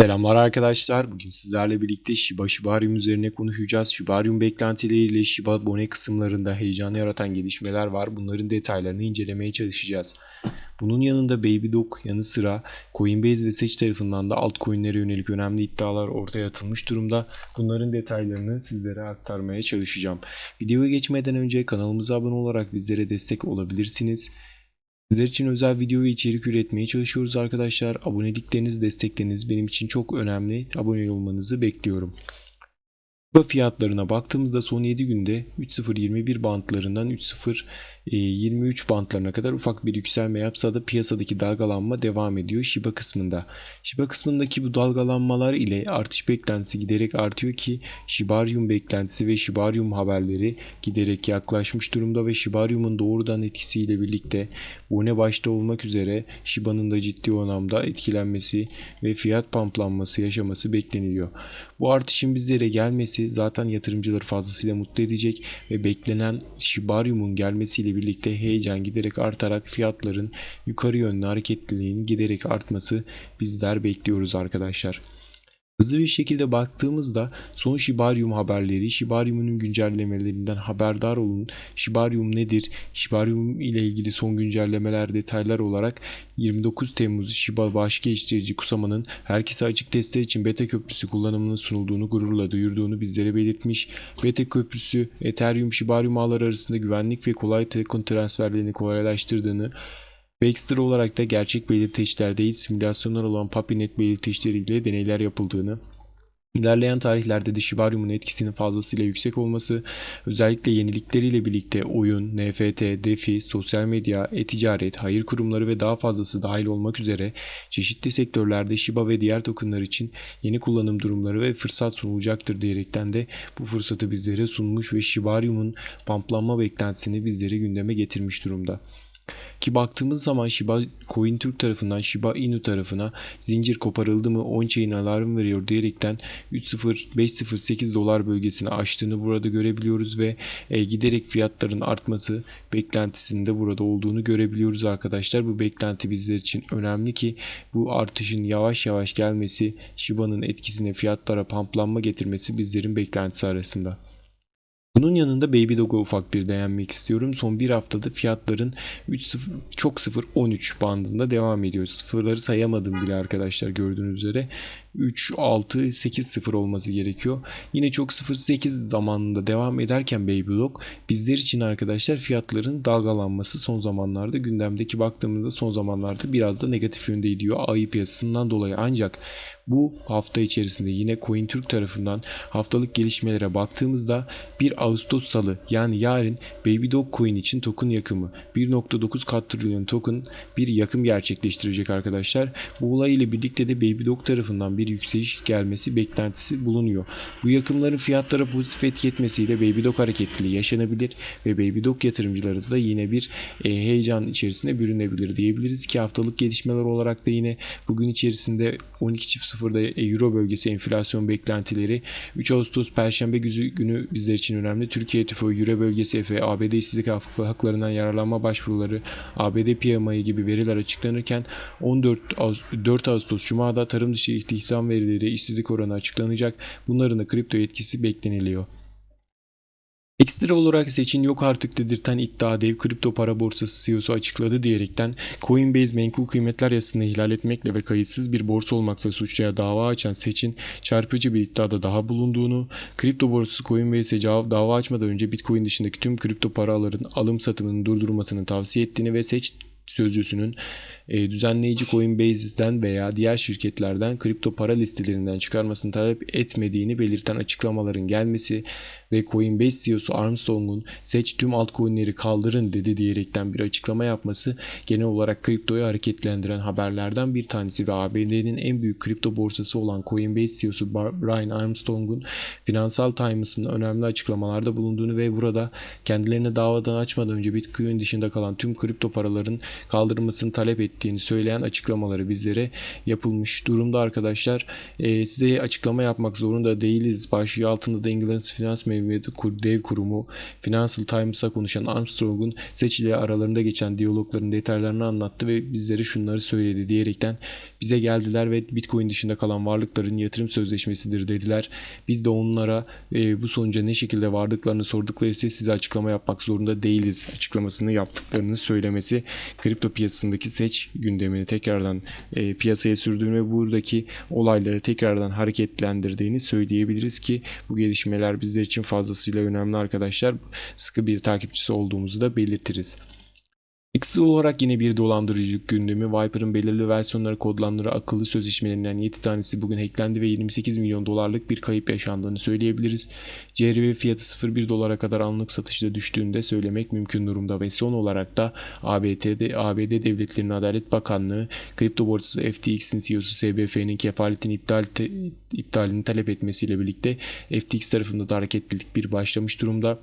Selamlar arkadaşlar. Bugün sizlerle birlikte Shiba Shibarium üzerine konuşacağız. Shibarium beklentileriyle Shiba Bone kısımlarında heyecan yaratan gelişmeler var. Bunların detaylarını incelemeye çalışacağız. Bunun yanında Babydog yanı sıra Coinbase ve Seç tarafından da altcoin'lere yönelik önemli iddialar ortaya atılmış durumda. Bunların detaylarını sizlere aktarmaya çalışacağım. Videoya geçmeden önce kanalımıza abone olarak bizlere destek olabilirsiniz. Sizler için özel video ve içerik üretmeye çalışıyoruz arkadaşlar. Abonelikleriniz, destekleriniz benim için çok önemli. Abone olmanızı bekliyorum. Shiba fiyatlarına baktığımızda son 7 günde 3.021 bantlarından 3.023 bantlarına kadar ufak bir yükselme yapsa da piyasadaki dalgalanma devam ediyor Shiba kısmında. Shiba kısmındaki bu dalgalanmalar ile artış beklentisi giderek artıyor ki Shibarium beklentisi ve Shibarium haberleri giderek yaklaşmış durumda ve Shibarium'un doğrudan etkisiyle birlikte Bone başta olmak üzere Shiba'nın da ciddi anlamda etkilenmesi ve fiyat pamplanması yaşaması bekleniliyor. Bu artışın bizlere gelmesi zaten yatırımcıları fazlasıyla mutlu edecek ve beklenen Shibarium'un gelmesiyle birlikte heyecan giderek artarak fiyatların yukarı yönlü hareketliliğinin giderek artması bizler bekliyoruz arkadaşlar. Hızlı bir şekilde baktığımızda son Shibarium haberleri, Shibarium'un güncellemelerinden haberdar olun. Shibarium nedir? Shibarium ile ilgili son güncellemeler detaylar olarak 29 Temmuz Shiba baş geliştirici Kusama'nın herkese açık testler için beta köprüsü kullanımının sunulduğunu gururla duyurduğunu bizlere belirtmiş. Beta köprüsü Ethereum Shibarium ağları arasında güvenlik ve kolay token transferlerini kolaylaştırdığını ve ekstra olarak da gerçek belirteçler değil simülasyonlar olan Papinet belirteçleriyle deneyler yapıldığını, İlerleyen tarihlerde de Shibarium'un etkisinin fazlasıyla yüksek olması, özellikle yenilikleriyle birlikte oyun, NFT, DeFi, sosyal medya, e-ticaret, hayır kurumları ve daha fazlası dahil olmak üzere çeşitli sektörlerde Shiba ve diğer tokenlar için yeni kullanım durumları ve fırsat sunulacaktır diyerekten de bu fırsatı bizlere sunmuş ve Shibarium'un pamplanma beklentisini bizlere gündeme getirmiş durumda. Ki baktığımız zaman Shiba Coin Türk tarafından Shiba Inu tarafına zincir koparıldı mı on-chain alarm veriyor diyerekten 3.0508 dolar bölgesini aştığını burada görebiliyoruz ve e, giderek fiyatların artması beklentisinde burada olduğunu görebiliyoruz arkadaşlar. Bu beklenti bizler için önemli ki bu artışın yavaş yavaş gelmesi Shiba'nın etkisine fiyatlara pamplanma getirmesi bizlerin beklentisi arasında. Bunun yanında Baby Dog'a ufak bir değinmek istiyorum. Son bir haftada fiyatların 3.0 çok 0 13 bandında devam ediyor. Sıfırları sayamadım bile arkadaşlar gördüğünüz üzere. 3 6 8 0 olması gerekiyor. Yine çok 0 8 zamanında devam ederken Baby Dog bizler için arkadaşlar fiyatların dalgalanması son zamanlarda gündemdeki baktığımızda son zamanlarda biraz da negatif yönde gidiyor. ayı piyasasından dolayı ancak bu hafta içerisinde yine CoinTürk tarafından haftalık gelişmelere baktığımızda 1 Ağustos salı yani yarın Baby Dog Coin için token yakımı 1.9 katrilyon token bir yakım gerçekleştirecek arkadaşlar. Bu olay ile birlikte de Baby Dog tarafından bir yükseliş gelmesi beklentisi bulunuyor. Bu yakımların fiyatlara pozitif etki etmesiyle Baby Dog hareketliliği yaşanabilir ve Baby Dog yatırımcıları da yine bir e, heyecan içerisine bürünebilir diyebiliriz ki haftalık gelişmeler olarak da yine bugün içerisinde 12 çift 0'da Euro bölgesi enflasyon beklentileri 3 Ağustos Perşembe günü bizler için önemli. Türkiye TÜFO, Euro bölgesi EFE, ABD işsizlik haklarından yararlanma başvuruları, ABD PMI gibi veriler açıklanırken 14 4 Ağustos Cuma'da tarım dışı istihdam verileri, işsizlik oranı açıklanacak. Bunların da kripto etkisi bekleniliyor. Ekstra olarak seçin yok artık dedirten iddia dev kripto para borsası CEO'su açıkladı diyerekten Coinbase menkul kıymetler yasasını ihlal etmekle ve kayıtsız bir borsa olmakla suçluya dava açan seçin çarpıcı bir iddiada daha bulunduğunu, kripto borsası Coinbase'e cevap dava açmadan önce Bitcoin dışındaki tüm kripto paraların alım satımının durdurulmasını tavsiye ettiğini ve seç sözcüsünün e, düzenleyici Coinbase'den veya diğer şirketlerden kripto para listelerinden çıkarmasını talep etmediğini belirten açıklamaların gelmesi ve Coinbase CEO'su Armstrong'un seç tüm altcoin'leri kaldırın dedi diyerekten bir açıklama yapması genel olarak kriptoyu hareketlendiren haberlerden bir tanesi ve ABD'nin en büyük kripto borsası olan Coinbase CEO'su Brian Armstrong'un Financial Times'ın önemli açıklamalarda bulunduğunu ve burada kendilerine davadan açmadan önce Bitcoin dışında kalan tüm kripto paraların kaldırılmasını talep ettiğini ettiğini söyleyen açıklamaları bizlere yapılmış durumda arkadaşlar. Ee, size açıklama yapmak zorunda değiliz. Başlığı altında da İngiliz finans mevduatı dev kurumu Financial Times'a konuşan Armstrong'un Seç ile aralarında geçen diyalogların detaylarını anlattı ve bizlere şunları söyledi diyerekten bize geldiler ve Bitcoin dışında kalan varlıkların yatırım sözleşmesidir dediler. Biz de onlara e, bu sonuca ne şekilde vardıklarını sordukları ise size açıklama yapmak zorunda değiliz açıklamasını yaptıklarını söylemesi kripto piyasasındaki seç gündemini tekrardan e, piyasaya sürdüğünü ve buradaki olayları tekrardan hareketlendirdiğini söyleyebiliriz ki bu gelişmeler bizler için fazlasıyla önemli arkadaşlar. Sıkı bir takipçisi olduğumuzu da belirtiriz. Ekstra olarak yine bir dolandırıcılık gündemi. Viper'ın belirli versiyonları kodlandığı akıllı sözleşmelerinden 7 tanesi bugün hacklendi ve 28 milyon dolarlık bir kayıp yaşandığını söyleyebiliriz. CRV fiyatı 0.1 dolara kadar anlık satışta düştüğünde söylemek mümkün durumda ve son olarak da ABD'de ABD Devletlerinin Adalet Bakanlığı kripto borsası FTX'in CEO'su SBF'nin kefaletin iptal iptalini talep etmesiyle birlikte FTX tarafında da hareketlilik bir başlamış durumda.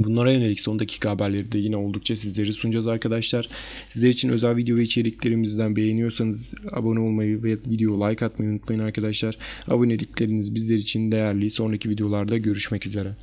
Bunlara yönelik son dakika haberleri de yine oldukça sizlere sunacağız arkadaşlar. Sizler için özel video ve içeriklerimizden beğeniyorsanız abone olmayı ve video like atmayı unutmayın arkadaşlar. Abonelikleriniz bizler için değerli. Sonraki videolarda görüşmek üzere.